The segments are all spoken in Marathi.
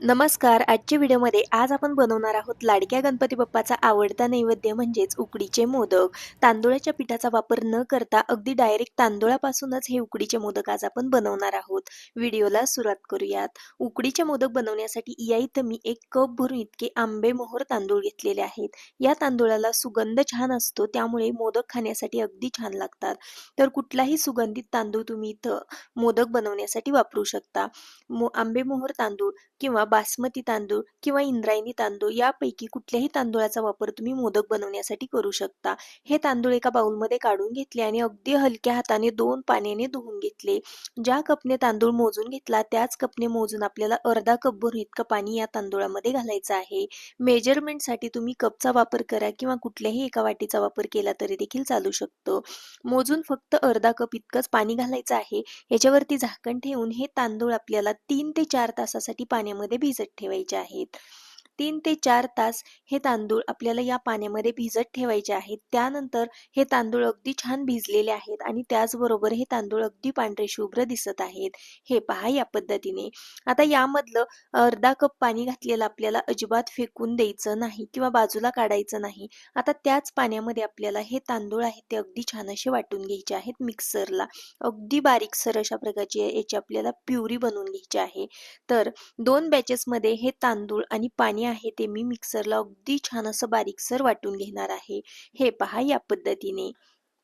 नमस्कार आजच्या व्हिडिओमध्ये आज आपण बनवणार आहोत लाडक्या गणपती बाप्पाचा आवडता नैवेद्य म्हणजेच उकडीचे मोदक. तांदुळाच्या पिठाचा वापर न करता अगदी डायरेक्ट तांदुळापासूनच हे उकडीचे मोदक आज आपण बनवणार आहोत. व्हिडिओला सुरुवात करूयात. उकडीचे मोदक बनवण्यासाठी या इथं मी एक कप भरून इतके आंबे मोहर तांदूळ घेतलेले आहेत. या तांदूळाला सुगंध छान असतो त्यामुळे मोदक खाण्यासाठी अगदी छान लागतात. तर कुठलाही सुगंधित तांदूळ तुम्ही इथं मोदक बनवण्यासाठी वापरू शकता. मो आंबे मोहर तांदूळ किंवा बासमती तांदूळ किंवा इंद्रायणी तांदूळ यापैकी कुठल्याही तांदूळाचा वापर तुम्ही मोदक बनवण्यासाठी करू शकता. हे तांदूळ एका बाउलमध्ये काढून घेतले आणि अगदी हलक्या हाताने दोन पाण्याने धुवून घेतले. ज्या कपने तांदूळ मोजून घेतला त्याच कपने मोजून आपल्याला अर्धा कप भरून इतकं पाणी या तांदूळामध्ये घालायचं आहे. मेजरमेंटसाठी तुम्ही कपचा वापर करा किंवा कुठल्याही एका वाटीचा वापर केला तरी देखील चालू शकतो. मोजून फक्त अर्धा कप इतकंच पाणी घालायचं आहे. याच्यावरती झाकण ठेवून हे तांदूळ आपल्याला तीन ते चार तासासाठी पाण्यामध्ये भिजत ठेवायचे आहेत. तीन ते चार तास हे तांदूळ आपल्याला या पाण्यामध्ये भिजत ठेवायचे आहेत. त्यानंतर हे तांदूळ अगदी छान भिजलेले आहेत आणि त्याचबरोबर हे तांदूळ अगदी पांढरे शुभ्र दिसत आहेत. हे पहा या पद्धतीने. आता यामधलं अर्धा कप पाणी घातलेलं आपल्याला अजिबात फेकून द्यायचं नाही किंवा बाजूला काढायचं नाही. आता त्याच पाण्यामध्ये आपल्याला हे तांदूळ आहेत ते अगदी छान असे वाटून घ्यायचे आहेत मिक्सरला. अगदी बारीकसर अशा प्रकारची याची आपल्याला प्युरी बनवून घ्यायची आहे. तर दोन बॅचेसमध्ये हे तांदूळ आणि पाणी आहे ते मी मिक्सरला अगदी छान असं बारीकसर वाटून घेणार आहे. हे पहा या पद्धतीने.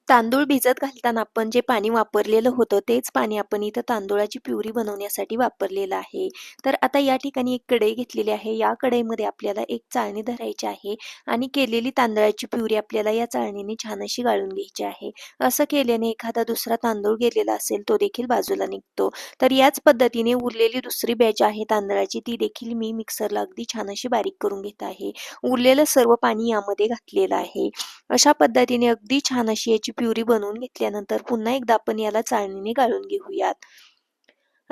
तांदूळ भिजत घालताना आपण जे पाणी वापरलेलं होतं तेच पाणी आपण इथं तांदूळाची प्युरी बनवण्यासाठी वापरलेलं आहे. तर आता या ठिकाणी एक कढई घेतलेली आहे. या कढईमध्ये आपल्याला एक चाळणी धरायची आहे आणि केलेली तांदळाची प्युरी आपल्याला या चाळणीने छान अशी गाळून घ्यायची आहे. असं केल्याने एखादा दुसरा तांदूळ गेलेला असेल तो देखील बाजूला निघतो. तर याच पद्धतीने उरलेली दुसरी बॅच आहे तांदळाची ती देखील मी मिक्सरला अगदी छान अशी बारीक करून घेत आहे. उरलेलं सर्व पाणी यामध्ये घातलेलं आहे. अशा पद्धतीने अगदी छान अशी याची प्युरी बनवून घेतल्यानंतर पुन्हा एकदा आपण याला चाळणीने गाळून घेऊयात.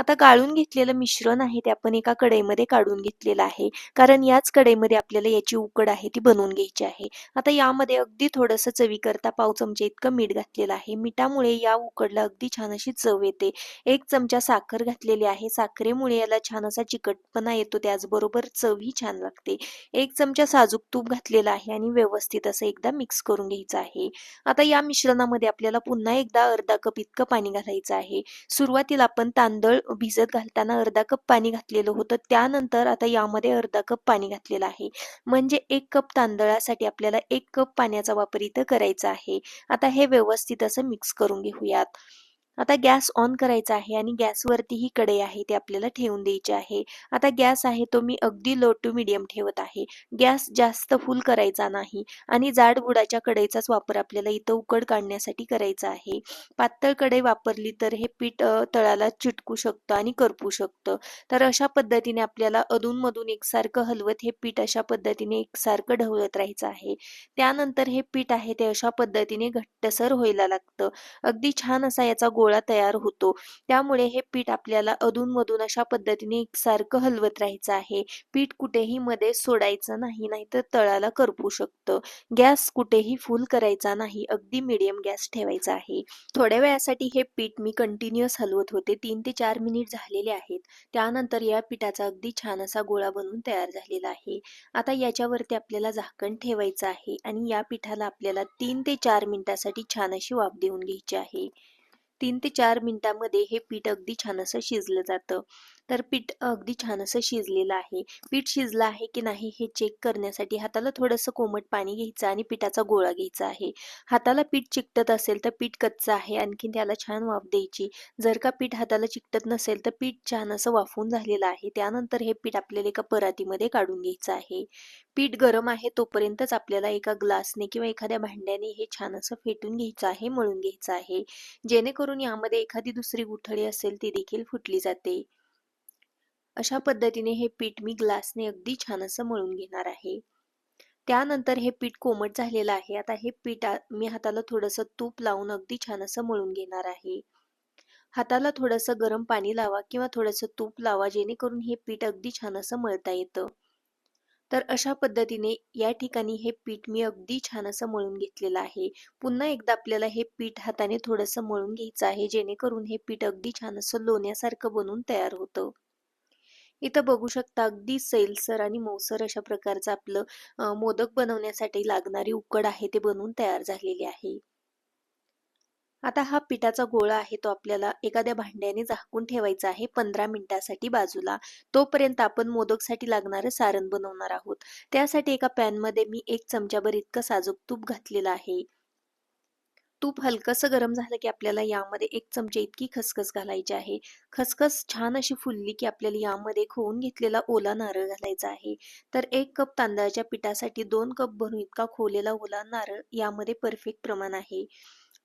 आता गाळून घेतलेलं मिश्रण आहे ते आपण एका कढईमध्ये काढून घेतलेलं आहे. कारण याच कढईमध्ये आपल्याला याची उकड आहे ती बनवून घ्यायची आहे. आता यामध्ये अगदी थोडंसं चवीकरता पाव चमचे इतकं मीठ घातलेलं आहे. मिठामुळे या उकडला अगदी छान अशी चव येते. एक चमचा साखर घातलेली आहे. साखरेमुळे याला छान असा चिकटपणा येतो. त्याचबरोबर चवही छान लागते. एक चमचा साजूक तूप घातलेला आहे आणि व्यवस्थित असं एकदा मिक्स करून घ्यायचं आहे. आता या मिश्रणामध्ये आपल्याला पुन्हा एकदा अर्धा कप इतकं पाणी घालायचं आहे. सुरुवातीला आपण तांदळ भिजत घालताना अर्धा कप पाणी घातलेलं होतं. त्यानंतर आता यामध्ये अर्धा कप पाणी घातलेलं आहे. म्हणजे एक कप तांदळासाठी आपल्याला एक कप पाण्याचा वापर इथं करायचा आहे. आता हे व्यवस्थित असं मिक्स करून घेऊयात. आता गॅस ऑन करायचा आहे आणि गॅसवरती ही कढई आहे ते आपल्याला ठेवून द्यायची आहे. आता गॅस आहे तो मी अगदी लो टू मिडियम ठेवत आहे. गॅस जास्त फुल करायचा नाही आणि जाड बुडाच्या कढईचाच वापर आपल्याला इथं उकड काढण्यासाठी करायचा आहे. पातळ कढई वापरली तर हे पीठ तळाला चिटकू शकतं आणि करपू शकतं. तर अशा पद्धतीने आपल्याला अधूनमधून एकसारखं हलवत हे पीठ अशा पद्धतीने एकसारखं ढवळत राहायचं आहे. त्यानंतर हे पीठ आहे ते अशा पद्धतीने घट्टसर व्हायला लागतं. अगदी छान असा याचा गोळा तयार होतो. त्यामुळे हे पीठ आपल्याला अधूनमधून अशा पद्धतीने एकसारखं हलवत राहायचं आहे. पीठ कुठेही मध्ये सोडायचं नाही नाहीतर तळाला करपू शकतं. गॅस कुठेही फुल करायचा नाही अगदी मिडियम गॅस ठेवायचा आहे. थोड्या वेळासाठी हे पीठ मी कंटिन्युअस हलवत होते. तीन ते चार मिनिट झालेले आहेत. त्यानंतर या पिठाचा अगदी छान असा गोळा बनून तयार झालेला आहे. आता याच्यावरती आपल्याला झाकण ठेवायचं आहे आणि या पिठाला आपल्याला तीन ते चार मिनिटासाठी छान अशी वाफ देऊन घ्यायची आहे. तीन ते चार मिनिटांमध्ये हे पीठ अगदी छान असं शिजलं जातं. तर पीठ अगदी छान असं शिजलेलं आहे. पीठ शिजलं आहे की नाही हे चेक करण्यासाठी हाताला थोडंसं कोमट पाणी घ्यायचं आणि पिठाचा गोळा घ्यायचा आहे. हाताला पीठ चिकटत असेल तर पीठ कच्चं आहे. आणखीन त्याला छान वाफ द्यायची. जर का पीठ हाताला चिकटत नसेल तर पीठ छान असं वाफून झालेलं आहे. त्यानंतर हे पीठ आपल्याला एका परातीमध्ये काढून घ्यायचं आहे. पीठ गरम आहे तोपर्यंतच आपल्याला एका ग्लासने किंवा एखाद्या भांड्याने हे छान असं फेटून घ्यायचं आहे मळून घ्यायचं आहे. जेणेकरून करून यामध्ये एखादी दुसरी गुठळी असेल ती देखील फुटली जाते. अशा पद्धतीने हे पीठ मी ग्लासने अगदी छान असं मळून घेणार आहे. त्यानंतर हे पीठ कोमट झालेलं आहे. आता हे पीठ मी हाताला थोडंसं तूप लावून अगदी छान असं मळून घेणार आहे. हाताला थोडंसं गरम पाणी लावा किंवा थोडंसं तूप लावा जेणेकरून हे पीठ अगदी छान असं मळता येतं. तर अशा पद्धतीने या ठिकाणी हे पीठ मी अगदी छान असं मळून घेतलेलं आहे पुन्हा एकदा आपल्याला हे पीठ हाताने थोडंसं मळून घ्यायचं आहे जेणेकरून हे पीठ अगदी छान असं लोण्यासारखं बनून तयार होतं इथं बघू शकता अगदी सैलसर आणि मऊसर अशा प्रकारचं आपलं मोदक बनवण्यासाठी लागणारी उकड आहे ते बनवून तयार झालेली आहे. आता हा पिठाचा गोळा आहे तो आपल्याला एखाद्या भांड्याने झाकून ठेवायचा आहे पंधरा मिनिटासाठी बाजूला. तोपर्यंत आपण मोदकसाठी लागणारं सारण बनवणार आहोत. त्यासाठी एका पॅनमध्ये मी एक चमच्याभर इतकं साजूक तूप घातलेलं आहे. तूप हलकंसं गरम झालं की आपल्याला यामध्ये एक चमचे इतकी खसखस घालायची आहे. खसखस छान अशी फुलली की आपल्याला यामध्ये खोवून घेतलेला ओला नारळ घालायचा आहे. तर एक कप तांदळाच्या पिठासाठी दोन कप भरून इतका खोलेला ओला नारळ यामध्ये परफेक्ट प्रमाण आहे.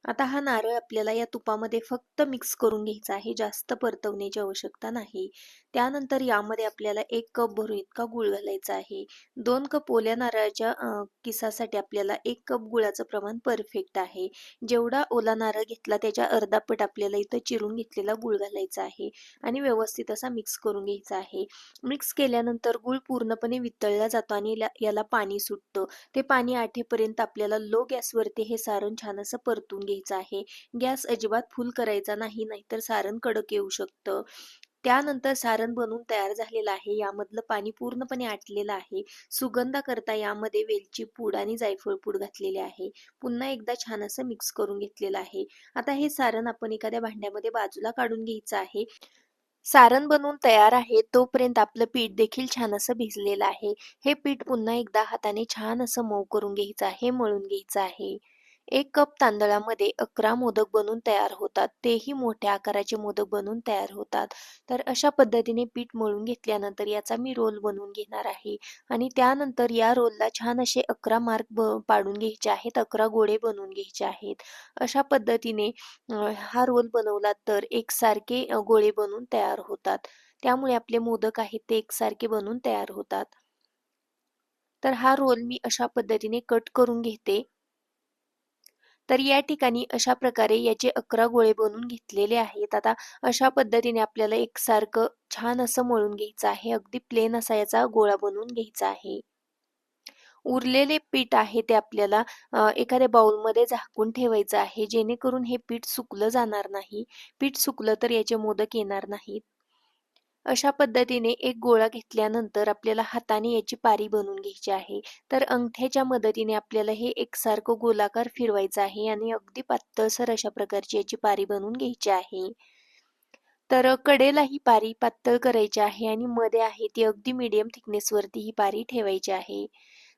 आता हा नारळ आपल्याला या तुपामध्ये फक्त मिक्स करून घ्यायचा आहे. जास्त परतवण्याची आवश्यकता नाही. त्यानंतर यामध्ये आपल्याला एक कप भरून इतका गुळ घालायचा आहे. दोन कप ओल्या नारळाच्या किसासाठी आपल्याला एक कप गुळाचं प्रमाण परफेक्ट आहे. जेवढा ओला नारळ घेतला त्याच्या अर्धापट आपल्याला इथं चिरून घेतलेला गुळ घालायचा आहे आणि व्यवस्थित असा मिक्स करून घ्यायचा आहे. मिक्स केल्यानंतर गुळ पूर्णपणे वितळला जातो आणि याला पाणी सुटतं. ते पाणी आठेपर्यंत आपल्याला लो गॅसवरती हे सारण छान असं परतून घ्यायचं आहे. गॅस अजिबात फुल करायचा नाही नाहीतर सारण कडक येऊ शकतं. त्यानंतर सारण बनवून तयार झालेलं आहे. यामधलं पाणी पूर्णपणे आटलेलं आहे. सुगंधा करता यामध्ये वेलची पूड आणि जायफळ पूड घातलेले आहे. पुन्हा एकदा छान असं मिक्स करून घेतलेलं आहे. आता हे सारण आपण एखाद्या भांड्यामध्ये बाजूला काढून घ्यायचं आहे. सारण बनवून तयार आहे. तोपर्यंत आपलं पीठ देखील छान असं भिजलेलं आहे. हे पीठ पुन्हा एकदा हाताने छान असं मऊ करून घ्यायचं आहे. मळून घ्यायचं आहे. एक कप तांदळामध्ये अकरा मोदक बनून तयार होतात. तेही मोठ्या आकाराचे मोदक बनवून तयार होतात. तर अशा पद्धतीने पीठ मळून घेतल्यानंतर याचा मी रोल बनवून घेणार आहे. आणि त्यानंतर या रोलला छान असे अकरा मार्क पाडून घ्यायचे आहेत. अकरा गोळे बनवून घ्यायचे आहेत. अशा पद्धतीने हा रोल बनवला तर एकसारखे गोळे बनवून तयार होतात. त्यामुळे आपले मोदक आहेत ते एकसारखे बनवून तयार होतात. तर हा रोल मी अशा पद्धतीने कट करून घेते. तर या ठिकाणी अशा प्रकारे याचे अकरा गोळे बनवून घेतलेले आहेत. आता अशा पद्धतीने आपल्याला एकसारखं छान असं मळून घ्यायचं आहे. अगदी प्लेन असा याचा गोळा बनवून घ्यायचा आहे. उरलेले पीठ आहे ते आपल्याला एखाद्या बाउलमध्ये झाकून ठेवायचं आहे. जेणेकरून हे पीठ सुकलं जाणार नाही. पीठ सुकलं तर याचे मोदक येणार नाहीत. अशा पद्धतीने एक गोळा घेतल्यानंतर आपल्याला हाताने याची पारी बनवून घ्यायची आहे. तर अंगठ्याच्या मदतीने आपल्याला हे एकसारखं गोलाकार फिरवायचं आहे आणि अगदी पातळसर अशा प्रकारची याची पारी बनवून घ्यायची आहे. तर कडेला ही पारी पातळ करायची आहे आणि मध्ये आहे ती अगदी मीडियम थिकनेसवरती ही पारी ठेवायची आहे.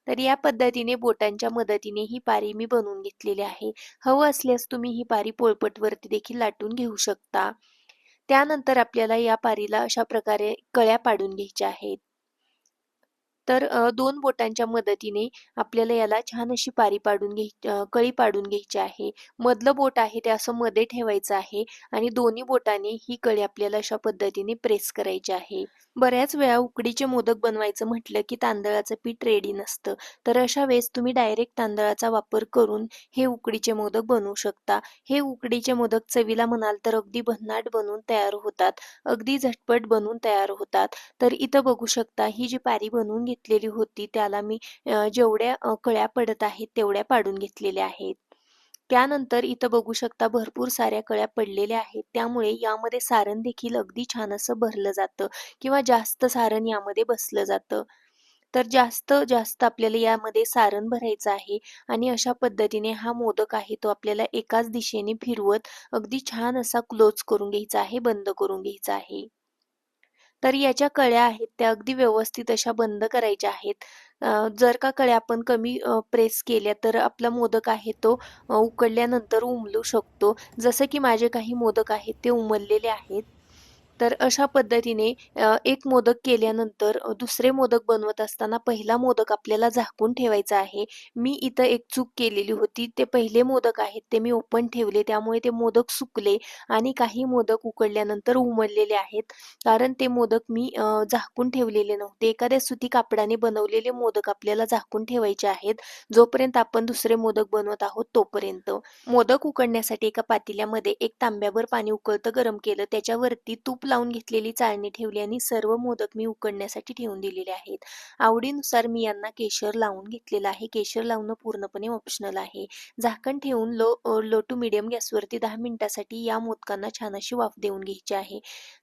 तर या पद्धतीने बोटांच्या मदतीने ही पारी मी बनवून घेतलेली आहे. हवं असल्यास तुम्ही ही पारी पोळपटवरती देखील लाटून घेऊ शकता. त्यानंतर आपल्याला या पारीला अशा प्रकारे कळ्या पाडून घ्यायच्या आहेत. तर दोन बोटांच्या मदतीने आपल्याला याला छान अशी पारी पाडून घ्याय कळी पाडून घ्यायची आहे. मधलं बोट आहे ते असं मध्ये ठेवायचं आहे आणि दोन्ही बोटाने ही कळी आपल्याला अशा पद्धतीने प्रेस करायची आहे. बऱ्याच वेळा उकडीचे मोदक बनवायचं म्हटलं की तांदळाचं पीठ रेडी नसतं. तर अशा वेळेस तुम्ही डायरेक्ट तांदळाचा वापर करून हे उकडीचे मोदक बनवू शकता. हे उकडीचे मोदक चवीला म्हणाल तर अगदी भन्नाट बनवून तयार होतात. अगदी झटपट बनवून तयार होतात. तर इथं बघू शकता ही जी पारी बनवून घेतलेली होती त्याला मी जेवढ्या कळ्या पडत आहेत तेवढ्या पाडून घेतलेल्या आहेत. त्यानंतर इथं बघू शकता भरपूर साऱ्या कळ्या पडलेल्या आहेत. त्यामुळे यामध्ये सारण देखील अगदी छान असं भरलं जातं किंवा जास्त सारण यामध्ये बसलं जातं. तर जास्त जास्त आपल्याला यामध्ये सारण भरायचं आहे आणि अशा पद्धतीने हा मोदक आहे तो आपल्याला एकाच दिशेने फिरवत अगदी छान असा क्लोज करून घ्यायचा आहे बंद करून घ्यायचा आहे. तर याच्या कळ्या आहेत त्या अगदी व्यवस्थित अशा बंद करायच्या आहेत. जर का कळ्या आपण कमी प्रेस केल्या तर आपला मोदक आहे तो उकडल्यानंतर उमलू शकतो. जसं की माझे काही मोदक आहेत ते उमललेले आहेत. तर अशा पद्धतीने एक मोदक केल्यानंतर दुसरे मोदक बनवत असताना पहिला मोदक आपल्याला झाकून ठेवायचा आहे. मी इथं एक चूक केलेली होती. ते पहिले मोदक आहेत ते मी ओपन ठेवले. त्यामुळे ते मोदक सुकले आणि काही मोदक उकडल्यानंतर उमळलेले आहेत. कारण ते मोदक मी झाकून ठेवलेले नव्हते. एखाद्या सुती कापडाने बनवलेले मोदक आपल्याला झाकून ठेवायचे आहेत. जोपर्यंत आपण दुसरे मोदक बनवत आहोत तोपर्यंत. मोदक उकडण्यासाठी एका पातेल्यामध्ये एक तांब्यावर पाणी उकळतं गरम केलं. त्याच्यावरती तूप लावून घेतलेली चाळणी ठेवली आणि सर्व मोदक मी उकडण्यासाठी ठेवून दिलेले आहेत. आवडीनुसार मी यांना केशर लावून घेतलेलं आहे. केशर लावणं पूर्णपणे ऑप्शनल आहे. झाकण ठेवून लो लो टू मिडियम गॅसवरती दहा मिनिटासाठी या मोदकांना छान अशी वाफ देऊन घ्यायची आहे.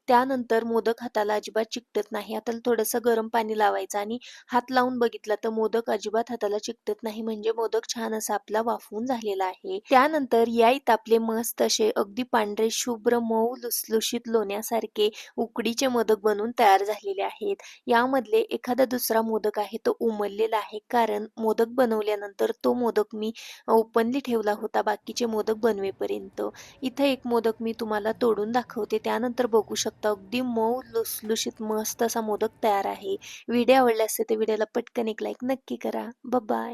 त्यानंतर मोदक हाताला अजिबात चिकटत नाही. आता थोडंसं गरम पाणी लावायचं आणि हात लावून बघितला तर मोदक अजिबात हाताला चिकटत नाही. म्हणजे मोदक छान असा आपला वाफवून झालेला आहे. त्यानंतर याईत आपले मस्त असे अगदी पांढरे शुभ्र मऊ लुसलुशीत लोण्यासारखे उकडीचे मोदक बनवून तयार झालेले आहेत. यामधले एखादा दुसरा मोदक आहे तो उमललेला आहे. कारण मोदक बनवल्यानंतर तो मोदक मी ओपनली ठेवला होता बाकीचे मोदक बनवेपर्यंत. इथं एक मोदक मी तुम्हाला तोडून दाखवते. त्यानंतर बघू शकता अगदी मऊ लुसलुशीत मस्त असा मोदक तयार आहे. व्हिडिओ आवडला असेल तर व्हिडिओला पटकन एक लाईक नक्की करा. बाय